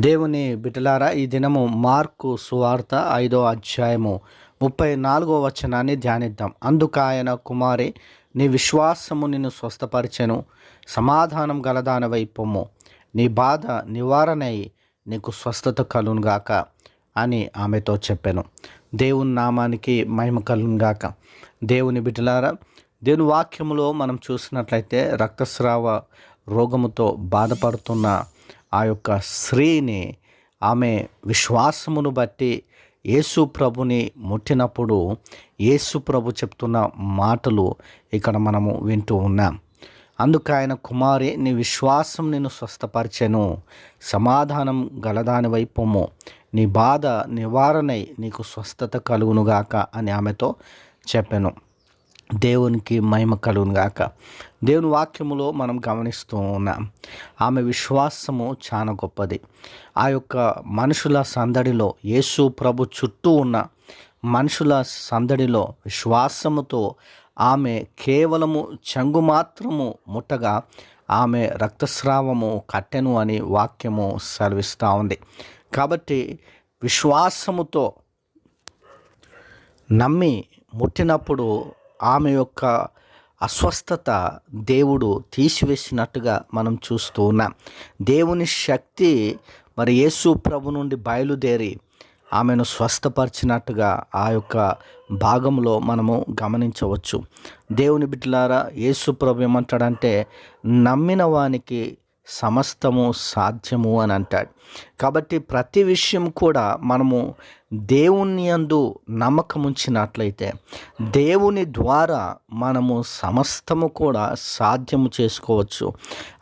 దేవుని బిటలారా ఈ దినము మార్కు సువార్త ఐదో అధ్యాయము ముప్పై నాలుగో వచనాన్ని ధ్యానిద్దాం. అందుకు ఆయన కుమారి నీ విశ్వాసము నిన్ను స్వస్థపరిచెను సమాధానం గలదానవై పొమ్ము. నీ బాధ నివారణై నీకు స్వస్థత కలునుగాక అని ఆమెతో చెప్పాను. దేవుని నామానికి మహిమ కలునుగాక దేవుని బిటలారా దేవుని వాక్యములో మనం చూసినట్లయితే రక్తస్రావ రోగముతో బాధపడుతున్న ఆ యొక్క స్త్రీని ఆమె విశ్వాసమును బట్టి యేసు ప్రభుని ముట్టినప్పుడు యేసు ప్రభు చెప్తున్న మాటలు ఇక్కడ మనము వింటూ ఉన్నాం. అందుకు ఆయన కుమారి నీ విశ్వాసం నేను స్వస్థపరిచెను. సమాధానం గలదాని వైపొమ్ము నీ బాధ నివారణై నీకు స్వస్థత కలుగునుగాక అని ఆమెతో చెప్పాను. దేవునికి మహిమ కలుగును గాక. దేవుని వాక్యములో మనం గమనిస్తూ ఉన్నాం. ఆమె విశ్వాసము చాలా గొప్పది. ఆ యొక్క మనుషుల సందడిలో యేసు ప్రభు చుట్టూ ఉన్న మనుషుల సందడిలో విశ్వాసముతో ఆమె కేవలము చెంగు మాత్రము ముట్టగా ఆమె రక్తస్రావము కట్టెను అని వాక్యము సెలవిస్తూ ఉంది. కాబట్టి విశ్వాసముతో నమ్మి ముట్టినప్పుడు ఆమె యొక్క అస్వస్థత దేవుడు తీసివేసినట్టుగా మనం చూస్తూ ఉన్నాం. దేవుని శక్తి మరి యేసు ప్రభు నుండి బయలుదేరి ఆమెను స్వస్థపరిచినట్టుగా ఆ యొక్క భాగంలో మనము గమనించవచ్చు. దేవుని బిడ్డలారా యేసు ప్రభు ఏమంటాడంటే నమ్మిన వానికి సమస్తము సాధ్యము అని అంటాడు. కాబట్టి ప్రతి విషయం కూడా మనము దేవుని అందు నమ్మకం ఉంచినట్లయితే దేవుని ద్వారా మనము సమస్తము కూడా సాధ్యము చేసుకోవచ్చు.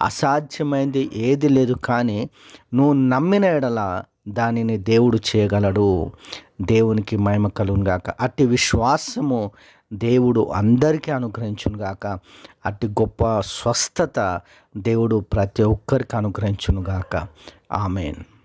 అసాధ్యమైంది ఏది లేదు కానీ నువ్వు నమ్మిన ఎడల దానిని దేవుడు చేయగలడు. దేవునికి మహిమ కలుగుగాక అట్టి విశ్వాసము దేవుడు అందరికీ అనుగ్రహించునుగాక. అట్టి గొప్ప స్వస్థత దేవుడు ప్రతి ఒక్కరికి అనుగ్రహించునుగాక. ఆమెన్.